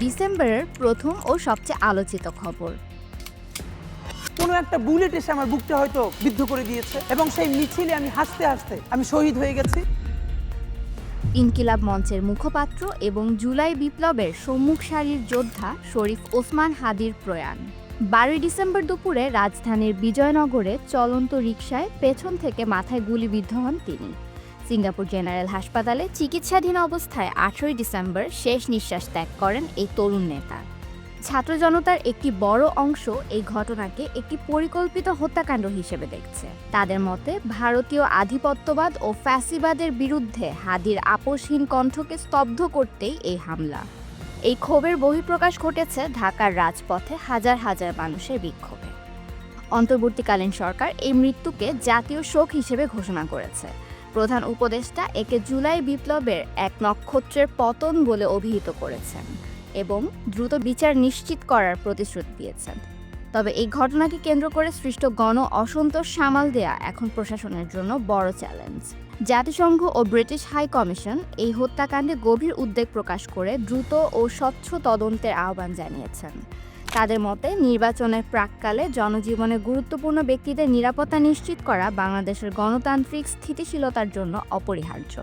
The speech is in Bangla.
ডিসেম্বরের প্রথম ও সবচেয়ে আলোচিত খবর। কোনো একটা বুলেট এসে আমার বুকটা হয়তো বিদ্ধ করে দিয়েছে এবং সেই মিছিলে আমি হাসতে হাসতে আমি শহীদ হয়ে গেছি। ইনকিলাব মঞ্চের মুখপাত্র এবং জুলাই বিপ্লবের সম্মুখ সারির যোদ্ধা শরীফ ওসমান হাদির প্রয়াণ। বারোই ডিসেম্বর দুপুরে রাজধানীর বিজয়নগরে চলন্ত রিকশায় পেছন থেকে মাথায় গুলিবিদ্ধ হন তিনি। সিঙ্গাপুর জেনারেল হাসপাতালে চিকিৎসাধীন অবস্থায় আঠেরোই ডিসেম্বর শেষ নিঃশ্বাস ত্যাগ করেন এই তরুণ নেতা। ছাত্র জনতার একটি বড় অংশ এই ঘটনাকে একটি পরিকল্পিত হত্যাকাণ্ড হিসেবে দেখছে। তাদের মতে, ভারতীয় আধিপত্যবাদ ও ফ্যাসিবাদের বিরুদ্ধে হাদির আপোষহীন কণ্ঠকে স্তব্ধ করতেই এই হামলা। এই ক্ষোভের বহিঃপ্রকাশ ঘটেছে ঢাকার রাজপথে হাজার হাজার মানুষের বিক্ষোভে। অন্তর্বর্তীকালীন সরকার এই মৃত্যুকে জাতীয় শোক হিসেবে ঘোষণা করেছে। প্রধান উপদেষ্টা একে জুলাই বিপ্লবের এক নক্ষত্রের পতন বলে অভিহিত করেছেন এবং দ্রুত বিচার নিশ্চিত করার প্রতিশ্রুতি দিয়েছেন। তবে এই ঘটনাকে কেন্দ্র করে সৃষ্ট গণ অসন্তোষ সামাল দেয়া এখন প্রশাসনের জন্য বড় চ্যালেঞ্জ। জাতিসংঘ ও ব্রিটিশ হাই কমিশন এই হত্যাকাণ্ডে গভীর উদ্বেগ প্রকাশ করে দ্রুত ও স্বচ্ছ তদন্তের আহ্বান জানিয়েছেন। তাদের মতে নির্বাচনের প্রাককালে জনজীবনে গুরুত্বপূর্ণ ব্যক্তিদের নিরাপত্তা নিশ্চিত করা বাংলাদেশের গণতান্ত্রিক স্থিতিশীলতার জন্য অপরিহার্য।